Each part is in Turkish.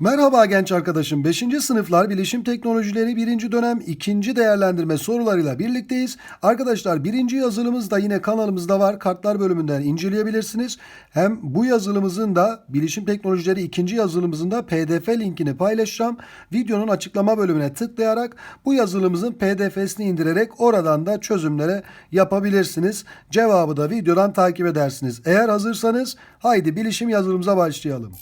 Merhaba genç arkadaşım. 5. sınıflar bilişim teknolojileri 1. dönem 2. değerlendirme sorularıyla birlikteyiz. Arkadaşlar 1. yazılımız da yine kanalımızda var. Kartlar bölümünden inceleyebilirsiniz. Hem bu yazılımızın da bilişim teknolojileri 2. yazılımımızın da pdf linkini paylaşacağım. Videonun açıklama bölümüne tıklayarak bu yazılımımızın pdf'sini indirerek oradan da çözümlere yapabilirsiniz. Cevabı da videodan takip edersiniz. Eğer hazırsanız haydi bilişim yazılımıza başlayalım.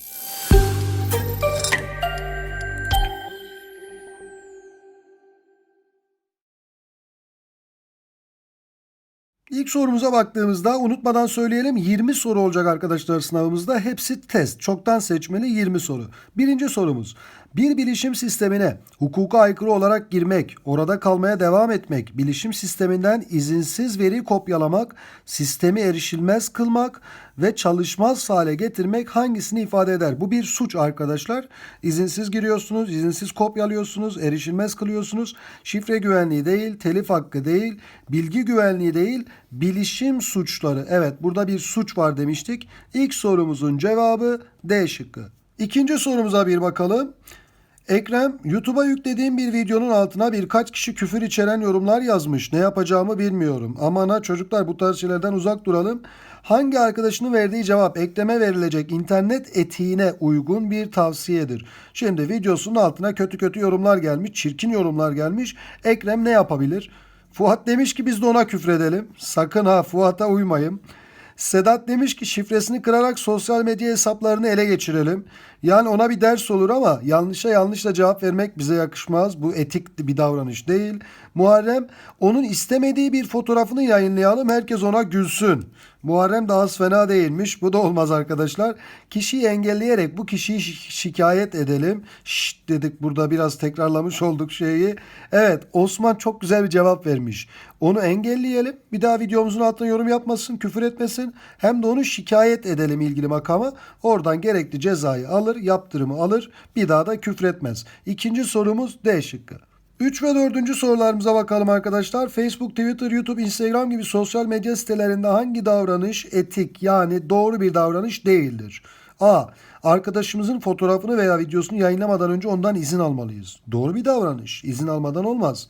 İlk sorumuza baktığımızda unutmadan söyleyelim 20 soru olacak arkadaşlar sınavımızda. Hepsi test. Çoktan seçmeli 20 soru. Birinci sorumuz. Bir bilişim sistemine hukuka aykırı olarak girmek, orada kalmaya devam etmek, bilişim sisteminden izinsiz veri kopyalamak, sistemi erişilmez kılmak ve çalışmaz hale getirmek hangisini ifade eder? Bu bir suç arkadaşlar. İzinsiz giriyorsunuz, izinsiz kopyalıyorsunuz, erişilmez kılıyorsunuz. Şifre güvenliği değil, telif hakkı değil, bilgi güvenliği değil, bilişim suçları. Evet burada bir suç var demiştik. İlk sorumuzun cevabı D şıkkı. İkinci sorumuza bir bakalım. Ekrem, YouTube'a yüklediğim bir videonun altına birkaç kişi küfür içeren yorumlar yazmış. Ne yapacağımı bilmiyorum. Aman ha çocuklar bu tarz şeylerden uzak duralım. Hangi arkadaşının verdiği cevap Ekrem'e verilecek internet etiğine uygun bir tavsiyedir? Şimdi videosunun altına kötü kötü yorumlar gelmiş, çirkin yorumlar gelmiş. Ekrem ne yapabilir? Fuat demiş ki biz de ona küfredelim. Sakın ha Fuat'a uymayın. Sedat demiş ki şifresini kırarak sosyal medya hesaplarını ele geçirelim. Yani ona bir ders olur ama yanlışa yanlışla cevap vermek bize yakışmaz. Bu etik bir davranış değil. Muharrem onun istemediği bir fotoğrafını yayınlayalım herkes ona gülsün. Muharrem de az fena değilmiş. Bu da olmaz arkadaşlar. Kişiyi engelleyerek bu kişiyi şi- şikayet edelim. Şşt dedik burada biraz tekrarlamış olduk şeyi. Evet Osman çok güzel bir cevap vermiş. Onu engelleyelim. Bir daha videomuzun altına yorum yapmasın, küfür etmesin. Hem de onu şikayet edelim ilgili makama. Oradan gerekli cezayı alır, yaptırımı alır. Bir daha da küfür etmez. İkinci sorumuz D şıkkı. 3 ve 4. sorularımıza bakalım arkadaşlar. Facebook, Twitter, YouTube, Instagram gibi sosyal medya sitelerinde hangi davranış etik yani doğru bir davranış değildir? A. Arkadaşımızın fotoğrafını veya videosunu yayınlamadan önce ondan izin almalıyız. Doğru bir davranış. İzin almadan olmaz.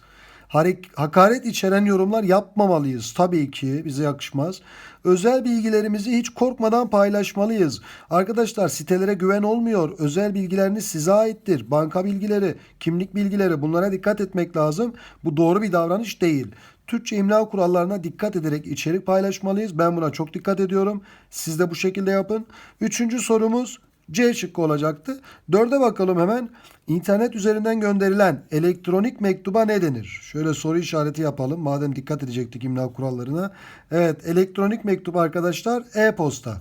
Hakaret içeren yorumlar yapmamalıyız. Tabii ki bize yakışmaz. Özel bilgilerimizi hiç korkmadan paylaşmalıyız. Arkadaşlar sitelere güven olmuyor. Özel bilgileriniz size aittir. Banka bilgileri, kimlik bilgileri bunlara dikkat etmek lazım. Bu doğru bir davranış değil. Türkçe imla kurallarına dikkat ederek içerik paylaşmalıyız. Ben buna çok dikkat ediyorum. Siz de bu şekilde yapın. Üçüncü sorumuz C şıkkı olacaktı. Dörde bakalım hemen. İnternet üzerinden gönderilen elektronik mektuba ne denir? Şöyle soru işareti yapalım. Madem dikkat edecektik imla kurallarına. Evet elektronik mektup arkadaşlar e-posta.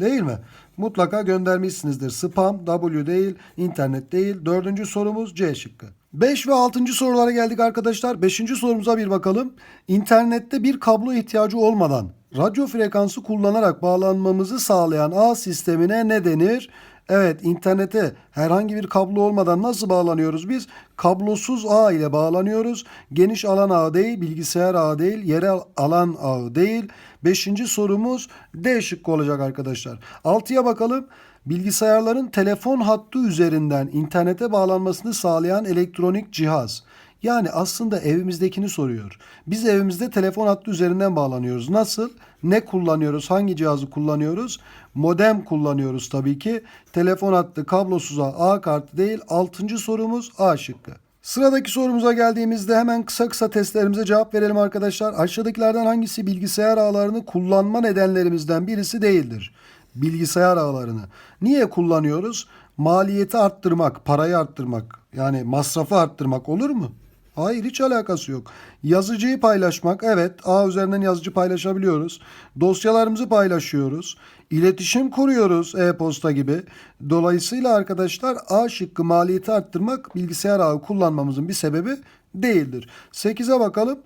Değil mi? Mutlaka göndermişsinizdir. Spam, W değil, internet değil. Dördüncü sorumuz C şıkkı. 5 ve 6. sorulara geldik arkadaşlar. 5. sorumuza bir bakalım. İnternette bir kablo ihtiyacı olmadan radyo frekansı kullanarak bağlanmamızı sağlayan ağ sistemine ne denir? Evet internete herhangi bir kablo olmadan nasıl bağlanıyoruz biz? Kablosuz ağ ile bağlanıyoruz. Geniş alan ağı değil, bilgisayar ağı değil, yerel alan ağı değil. Beşinci sorumuz D şıkkı olacak arkadaşlar. Altıya bakalım. Bilgisayarların telefon hattı üzerinden internete bağlanmasını sağlayan elektronik cihaz. Yani aslında evimizdekini soruyor. Biz evimizde telefon hattı üzerinden bağlanıyoruz. Nasıl? Ne kullanıyoruz? Hangi cihazı kullanıyoruz? Modem kullanıyoruz tabii ki. Telefon hattı kablosuza A kartı değil. Altıncı sorumuz A şıkkı. Sıradaki sorumuza geldiğimizde hemen kısa kısa testlerimize cevap verelim arkadaşlar. Aşağıdakilerden hangisi bilgisayar ağlarını kullanma nedenlerimizden birisi değildir? Bilgisayar ağlarını. Niye kullanıyoruz? Maliyeti arttırmak, parayı arttırmak. Yani masrafı arttırmak olur mu? Hayır hiç alakası yok. Yazıcıyı paylaşmak evet ağ üzerinden yazıcı paylaşabiliyoruz. Dosyalarımızı paylaşıyoruz. İletişim kuruyoruz e-posta gibi. Dolayısıyla arkadaşlar A şıkkı maliyeti arttırmak bilgisayar ağı kullanmamızın bir sebebi değildir. 8'e bakalım.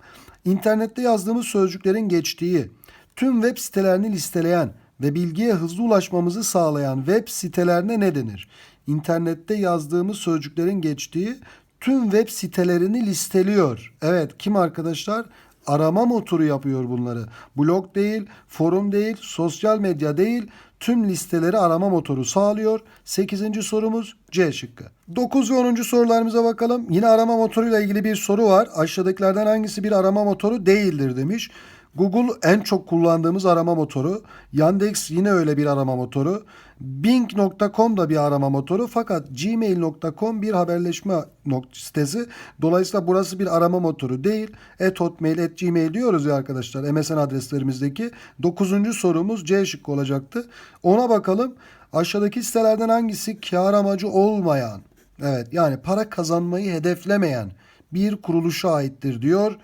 İnternette yazdığımız sözcüklerin geçtiği, tüm web sitelerini listeleyen ve bilgiye hızlı ulaşmamızı sağlayan web sitelerine ne denir? İnternette yazdığımız sözcüklerin geçtiği tüm web sitelerini listeliyor. Evet kim arkadaşlar? Arama motoru yapıyor bunları. Blog değil, forum değil, sosyal medya değil. tüm listeleri arama motoru sağlıyor. 8. sorumuz C şıkkı. 9 ve 10. sorularımıza bakalım. Yine arama motoruyla ilgili bir soru var. Aşağıdakilerden hangisi bir arama motoru değildir demiş. Google en çok kullandığımız arama motoru. Yandex yine öyle bir arama motoru. Bing.com da bir arama motoru fakat gmail.com bir haberleşme sitesi. Dolayısıyla burası bir arama motoru değil. Et hotmail, et gmail diyoruz ya arkadaşlar MSN adreslerimizdeki. Dokuzuncu sorumuz C şıkkı olacaktı. Ona bakalım. Aşağıdaki sitelerden hangisi kar amacı olmayan, evet yani para kazanmayı hedeflemeyen bir kuruluşa aittir diyor.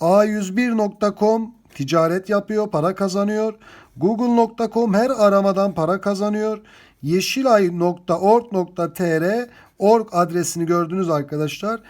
A101.com ticaret yapıyor, para kazanıyor. Google.com her aramadan para kazanıyor. Yeşilay.org.tr org adresini gördünüz arkadaşlar.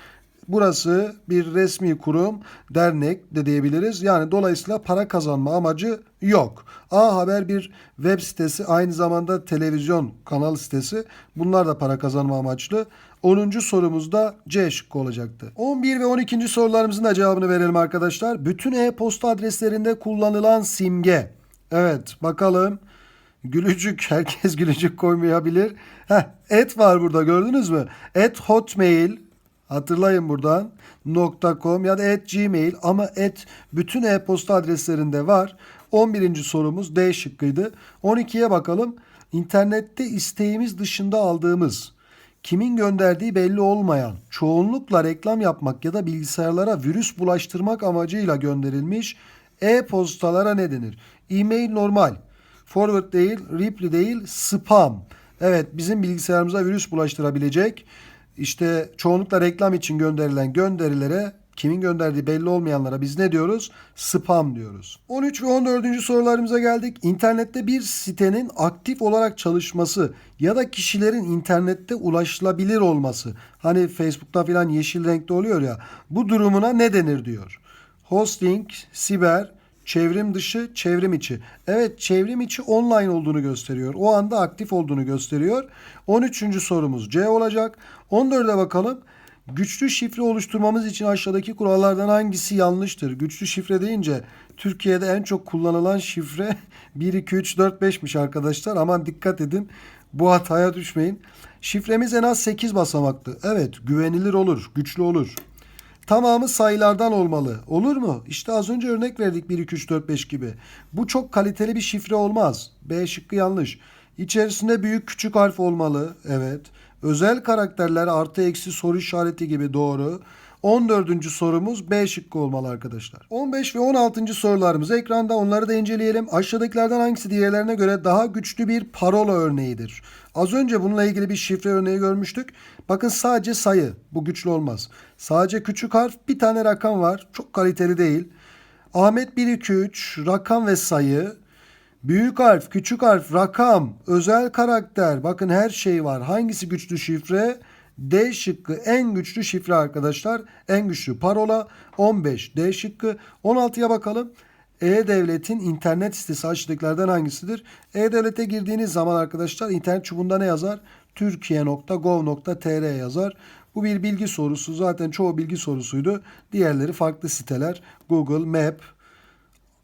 Burası bir resmi kurum, dernek de diyebiliriz. Yani dolayısıyla para kazanma amacı yok. A Haber bir web sitesi, aynı zamanda televizyon kanal sitesi. Bunlar da para kazanma amaçlı. 10. sorumuzda C şıkkı olacaktı. 11 ve 12. sorularımızın da cevabını verelim arkadaşlar. Bütün e-posta adreslerinde kullanılan simge. Evet bakalım. Gülücük herkes gülücük koymayabilir. Heh, et var burada gördünüz mü? Et hotmail hatırlayın buradan .com ya da et gmail ama et bütün e-posta adreslerinde var. 11. sorumuz D şıkkıydı. 12'ye bakalım. İnternette isteğimiz dışında aldığımız kimin gönderdiği belli olmayan, çoğunlukla reklam yapmak ya da bilgisayarlara virüs bulaştırmak amacıyla gönderilmiş e-postalara ne denir? E-mail normal, forward değil, reply değil, spam. Evet bizim bilgisayarımıza virüs bulaştırabilecek işte çoğunlukla reklam için gönderilen gönderilere kimin gönderdiği belli olmayanlara biz ne diyoruz? Spam diyoruz. 13 ve 14. sorularımıza geldik. İnternette bir sitenin aktif olarak çalışması ya da kişilerin internette ulaşılabilir olması. Hani Facebook'ta falan yeşil renkte oluyor ya. Bu durumuna ne denir diyor. Hosting, siber, çevrim dışı, çevrim içi. Evet çevrim içi online olduğunu gösteriyor. O anda aktif olduğunu gösteriyor. 13. sorumuz C olacak. 14'e bakalım. Güçlü şifre oluşturmamız için aşağıdaki kurallardan hangisi yanlıştır? Güçlü şifre deyince Türkiye'de en çok kullanılan şifre 1, 2, 3, 4, 5'miş arkadaşlar. Aman dikkat edin. Bu hataya düşmeyin. Şifremiz en az 8 basamaklı. Evet güvenilir olur, güçlü olur. Tamamı sayılardan olmalı. Olur mu? İşte az önce örnek verdik 1, 2, 3, 4, 5 gibi. Bu çok kaliteli bir şifre olmaz. B şıkkı yanlış. İçerisinde büyük küçük harf olmalı. Evet. Özel karakterler artı eksi soru işareti gibi doğru. 14. sorumuz B şıkkı olmalı arkadaşlar. 15 ve 16. sorularımız ekranda onları da inceleyelim. Aşağıdakilerden hangisi diğerlerine göre daha güçlü bir parola örneğidir? Az önce bununla ilgili bir şifre örneği görmüştük. Bakın sadece sayı. Bu güçlü olmaz. Sadece küçük harf bir tane rakam var. Çok kaliteli değil. Ahmet 1 2 3 rakam ve sayı. Büyük harf, küçük harf, rakam, özel karakter. Bakın her şey var. Hangisi güçlü şifre? D şıkkı en güçlü şifre arkadaşlar. En güçlü parola 15 D şıkkı. 16'ya bakalım. E-Devlet'in internet sitesi aşağıdakilerden hangisidir? E-Devlet'e girdiğiniz zaman arkadaşlar internet çubuğunda ne yazar? Türkiye.gov.tr yazar. Bu bir bilgi sorusu. Zaten çoğu bilgi sorusuydu. Diğerleri farklı siteler. Google, Map,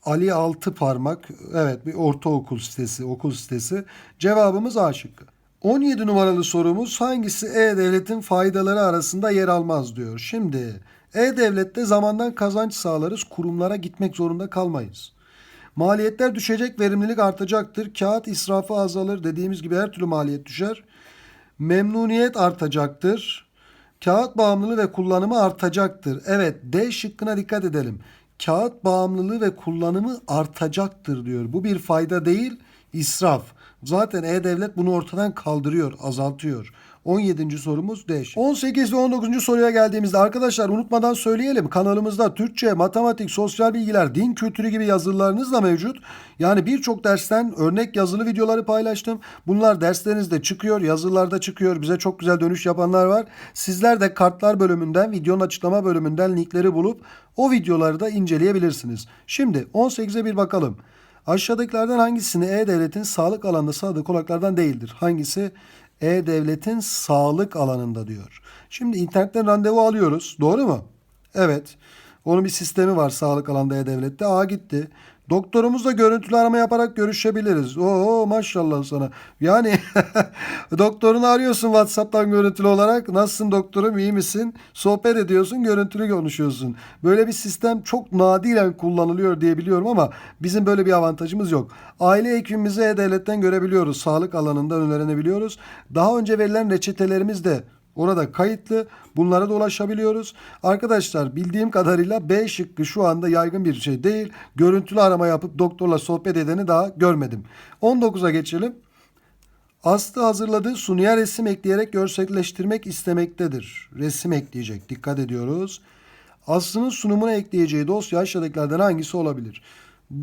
Ali Altı Parmak. Evet bir ortaokul sitesi, okul sitesi. Cevabımız A şıkkı. 17 numaralı sorumuz hangisi E-Devlet'in faydaları arasında yer almaz diyor. Şimdi E-Devlet'te zamandan kazanç sağlarız, kurumlara gitmek zorunda kalmayız. Maliyetler düşecek, verimlilik artacaktır. Kağıt israfı azalır. Dediğimiz gibi her türlü maliyet düşer. Memnuniyet artacaktır. Kağıt bağımlılığı ve kullanımı artacaktır. Evet D şıkkına dikkat edelim. Kağıt bağımlılığı ve kullanımı artacaktır diyor. Bu bir fayda değil, israf. Zaten E-Devlet bunu ortadan kaldırıyor, azaltıyor. 17. sorumuz D. şıkkı. 18 ve 19. soruya geldiğimizde arkadaşlar unutmadan söyleyelim. Kanalımızda Türkçe, matematik, sosyal bilgiler, din kültürü gibi yazılarınız da mevcut. Yani birçok dersten örnek yazılı videoları paylaştım. Bunlar derslerinizde çıkıyor, yazılarda çıkıyor. Bize çok güzel dönüş yapanlar var. Sizler de kartlar bölümünden, videonun açıklama bölümünden linkleri bulup o videoları da inceleyebilirsiniz. Şimdi 18'e bir bakalım. Aşağıdakilerden hangisini E-Devlet'in sağlık alanında sağladığı konaklardan değildir? Hangisi E-Devlet'in sağlık alanında diyor. Şimdi internetten randevu alıyoruz. Doğru mu? Evet. Onun bir sistemi var sağlık alanında E-Devlet'te. A gitti. Doktorumuzla görüntülü arama yaparak görüşebiliriz. Oo maşallah sana. Yani doktorunu arıyorsun WhatsApp'tan görüntülü olarak. Nasılsın doktorum iyi misin? Sohbet ediyorsun görüntülü konuşuyorsun. Böyle bir sistem çok nadiren kullanılıyor diye biliyorum ama bizim böyle bir avantajımız yok. Aile hekimimizi E-Devlet'ten görebiliyoruz. Sağlık alanında öğrenebiliyoruz. Daha önce verilen reçetelerimiz de Orada kayıtlı. Bunlara da ulaşabiliyoruz. Arkadaşlar bildiğim kadarıyla B şıkkı şu anda yaygın bir şey değil. Görüntülü arama yapıp doktorla sohbet edeni daha görmedim. 19'a geçelim. Aslı hazırladığı sunuya resim ekleyerek görselleştirmek istemektedir. Resim ekleyecek. Dikkat ediyoruz. Aslı'nın sunumuna ekleyeceği dosya aşağıdakilerden hangisi olabilir?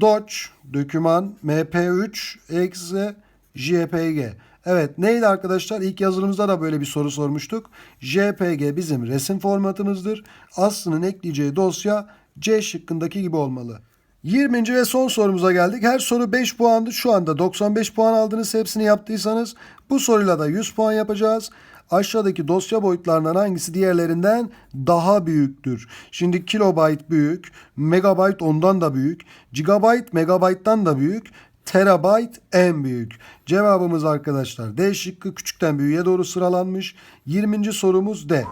Doc, doküman, mp3, exe, jpg. Evet neydi arkadaşlar? İlk yazılımızda da böyle bir soru sormuştuk. JPG bizim resim formatımızdır. Aslı'nın ekleyeceği dosya C şıkkındaki gibi olmalı. 20. ve son sorumuza geldik. Her soru 5 puandı. Şu anda 95 puan aldınız hepsini yaptıysanız. Bu soruyla da 100 puan yapacağız. Aşağıdaki dosya boyutlarından hangisi diğerlerinden daha büyüktür? Şimdi kilobayt büyük, megabayt ondan da büyük, gigabayt megabayttan da büyük, terabayt en büyük. Cevabımız arkadaşlar D şıkkı küçükten büyüğe doğru sıralanmış. 20. sorumuz D.